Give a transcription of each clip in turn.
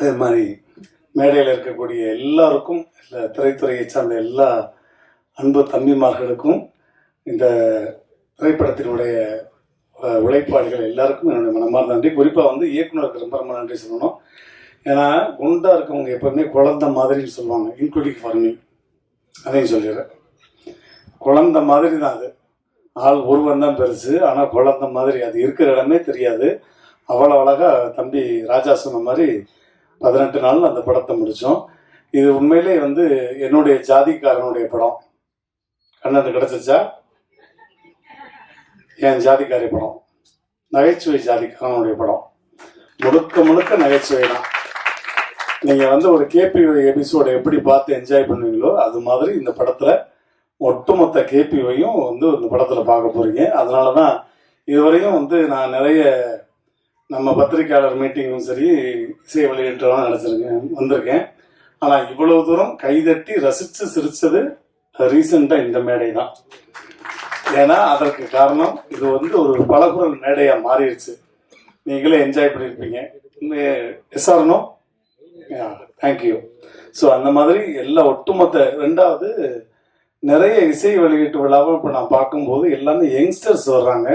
அதே மாதிரி மேடையில் இருக்கக்கூடிய எல்லாருக்கும் இல்லை திரைத்துறையை சார்ந்த எல்லா அன்பு தம்பிமார்களுக்கும் இந்த திரைப்படத்தினுடைய உழைப்பாளிகள் எல்லாருக்கும் என்னுடைய மனமார்ந்த நன்றி. குறிப்பாக வந்து இயக்குநருக்கு ரொம்ப ரொம்ப நன்றி சொல்லணும். ஏன்னா குண்டாக இருக்கவங்க எப்போதுமே குழந்த மாதிரின்னு சொல்லுவாங்க. இன்க்ளூடிங் ஃபார் மீ அதையும் சொல்லிடுறேன். குழந்த மாதிரி தான் அது. ஆள் உருவம் தான் பெருசு. ஆனால் குழந்த மாதிரி அது இருக்கிற இடமே தெரியாது. அவ்வளோ அழகா தம்பி ராஜா சொன்ன மாதிரி பதினெட்டு நாள் அந்த படத்தை முடித்தோம் இது உண்மையிலே வந்து என்னுடைய ஜாதிக்காரனுடைய படம். கண்ணன் கிடச்சிச்சா என் ஜாதிக்காரி படம். நகைச்சுவை ஜாதிக்காரனுடைய படம். முழுக்க முழுக்க நகைச்சுவை தான். நீங்கள் வந்து ஒரு கேபி எபிசோடை எப்படி பார்த்து என்ஜாய் பண்ணுவீங்களோ அது மாதிரி இந்த படத்தில் ஒட்டுமொத்த கேபிவையும் வந்து இந்த படத்தில் பார்க்க போகிறீங்க அதனால தான் இதுவரையும் வந்து நான் நிறைய நம்ம பத்திரிக்கையாளர் மீட்டிங்கும் சரி இசை வெளியீட்டெல்லாம் நினச்சிருக்கேன் வந்திருக்கேன். ஆனால் இவ்வளவு தூரம் கைதட்டி ரசித்து சிரித்தது ரீசெண்டாக இந்த மேடை தான். ஏன்னா அதற்கு காரணம் இது வந்து ஒரு பலகுரல் மேடையாக மாறிடுச்சு. நீங்களே என்ஜாய் பண்ணியிருப்பீங்க. எஸ்ஆர்னோ தேங்க்யூ ஸோ அந்த மாதிரி எல்லா ஒட்டுமொத்த ரெண்டாவது நிறைய இசை வெளியீட்டு விழாவை இப்போ நான் பார்க்கும்போது எல்லாமே யங்ஸ்டர்ஸ் வர்றாங்க.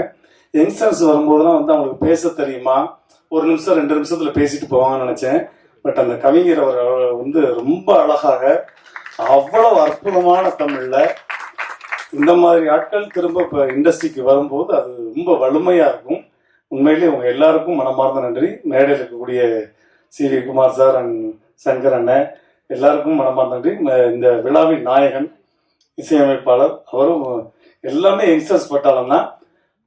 யங்ஸ்டர்ஸ் வரும்போதெல்லாம் வந்து அவங்களுக்கு பேச தெரியுமா? ஒரு நிமிஷம் ரெண்டு நிமிஷத்துல பேசிட்டு போவாங்கன்னு நினைச்சேன். பட் அந்த கவிஞர் அவர் வந்து ரொம்ப அழகாக அவ்வளவு அற்புதமான தமிழ்ல இந்த மாதிரி ஆட்கள் திரும்ப இப்போ இண்டஸ்ட்ரிக்கு வரும்போது அது ரொம்ப வலிமையா இருக்கும். உண்மையிலேயே உங்க எல்லாருக்கும் மனமார்ந்த நன்றி. மேடையில் இருக்கக்கூடிய C. V. Kumar sir and Shankar அண்ணன் எல்லாருக்கும் மனமார்ந்த நன்றி. இந்த விழாவின் நாயகன் இசையமைப்பாளர் அவரும் எல்லாமே யங்ஸ்டர்ஸ் பட்டாளம் தான்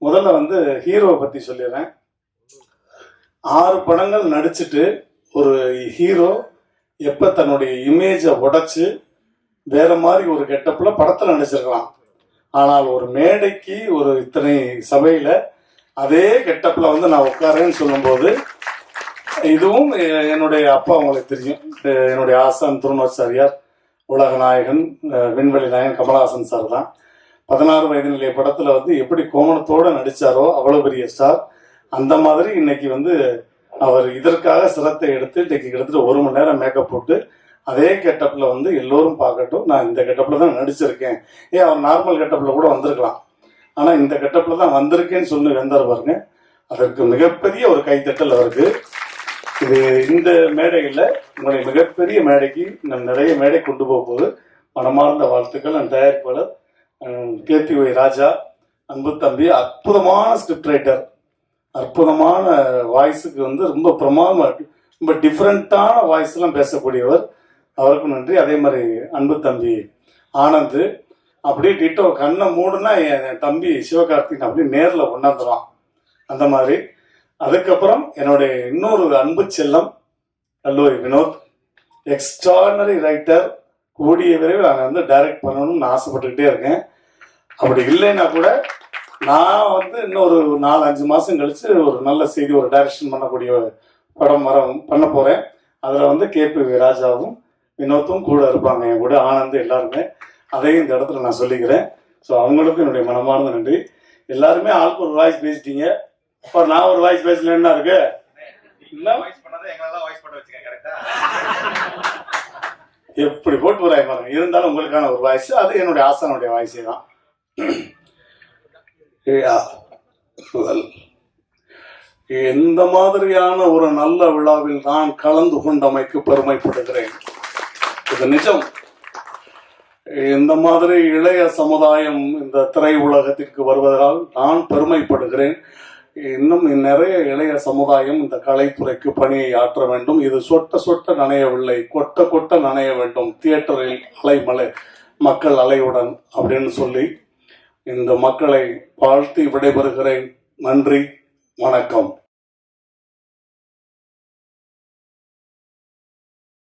முதல்ல வந்து ஹீரோவை பற்றி சொல்லிடுறேன். ஆறு படங்கள் நடிச்சுட்டு ஒரு ஹீரோ எப்போ தன்னுடைய இமேஜை உடைச்சு வேற மாதிரி ஒரு கெட்டப்பில் படத்தில் நடிச்சிருக்கலாம். ஆனால் ஒரு மேடைக்கு ஒரு இத்தனை சபையில் அதே கெட்டப்பில் வந்து நான் உட்காரேன்னு சொல்லும்போது இதுவும் என்னுடைய அப்பா அவங்களுக்கு தெரியும். என்னுடைய ஆசான் திருநாச்சாரியார் உலக நாயகன் விண்வெளி நாயகன் கமலஹாசன் சார் தான். பதினாறு வயது நிலைய படத்துல வந்து எப்படி கோமணத்தோட நடிச்சாரோ அவ்வளவு பெரிய ஸ்டார் அந்த மாதிரி இன்னைக்கு வந்து அவர் இதற்காக சிரத்தை எடுத்து இன்னைக்கு கிட்டத்தட்ட ஒரு மணி நேரம் மேக்கப் போட்டு அதே கெட்டப்ல வந்து எல்லோரும் பார்க்கட்டும். நான் இந்த கெட்டப்ல தான் நடிச்சிருக்கேன். ஏன் அவர் நார்மல் கெட்டப்ல கூட வந்திருக்கலாம். ஆனா இந்த கெட்டப்ல தான் வந்திருக்கேன்னு சொல்லி வந்தார் பாருங்க. அதற்கு மிகப்பெரிய ஒரு கைத்தட்டல் அவருக்கு. இது இந்த மேடையில் உங்களுடைய மிகப்பெரிய மேடைக்கு நான் நிறைய மேடை கொண்டு போக மனமார்ந்த வாழ்த்துக்கள் அந்த தயாரிப்பாளர் கேபி ஒய் ராஜா அன்பு தம்பி அற்புதமான ஸ்கிரிப்ட் ரைட்டர் அற்புதமான வாய்ஸுக்கு வந்து ரொம்ப பிரமாதமாக ரொம்ப டிஃப்ரெண்ட்டான வாய்ஸ்லாம் பேசக்கூடியவர். அவருக்கும் நன்றி. அதே மாதிரி அன்பு தம்பி ஆனந்த். அப்படியே டிட்டோ கண்ணை மூடுனா என் என் தம்பி சிவகார்த்திகன் அப்படியே நேரில் கொண்டாந்துருவான். அந்த மாதிரி. அதுக்கப்புறம் என்னுடைய இன்னொரு அன்பு செல்லம் கல்லூரி வினோத். எக்ஸ்ட்ரானரி ரைட்டர் கூடிய விரைவில் நான் வந்து டைரக்ட் பண்ணணும்னு ஆசைப்பட்டுக்கிட்டே இருக்கேன். அப்படி இல்லைன்னா கூட நான் வந்து இன்னொரு நாலு அஞ்சு மாதம் கழிச்சு ஒரு நல்ல செய்தி ஒரு டைரக்ஷன் பண்ணக்கூடிய படம் வர பண்ண போகிறேன் அதில் வந்து கேபி ராஜாவும் வினோத்தும் கூட இருப்பாங்க என் கூட ஆனந்த் எல்லாருமே. அதையும் இந்த இடத்துல நான் சொல்லிக்கிறேன். ஸோ அவங்களுக்கும் என்னுடைய மனமார்ந்த நன்றி. எல்லாருமே ஆளுக்கு ஒரு வாய்ஸ் பேசிட்டீங்க. அப்போ நான் ஒரு வாய்ஸ் பேசலன்னா இருக்கு? இல்லை வாய்ஸ் பண்ணாத எங்களெல்லாம் வாய்ஸ் பண்ண வச்சுக்கேன் கரெக்டாக எப்படி போட்டு போறாய் பாருங்க. இருந்தாலும் உங்களுக்கான ஒரு வாய்ஸ். அது என்னுடைய ஆசானுடைய வாய்ஸே தான். எந்த மாதிரியான ஒரு நல்ல விழாவில் நான் கலந்து கொண்டமைக்கு பெருமைப்படுகிறேன்? இது நிஜம். இந்த மாதிரி இளைய சமுதாயம் இந்த திரை உலகத்திற்கு வருவதால் நான் பெருமைப்படுகிறேன். இன்னும் நிறைய இளைய சமுதாயம் இந்த கலைத்துறைக்கு பணியை ஆற்ற வேண்டும். இது சொட்ட சொட்ட நனையவில்லை கொட்ட கொட்ட நனைய வேண்டும். தியேட்டரில் அலைமலை மக்கள் அலையுடன் அப்படின்னு சொல்லி இந்த மக்களை வாழ்த்தி விடைபெறுகிறேன். நன்றி. வணக்கம்.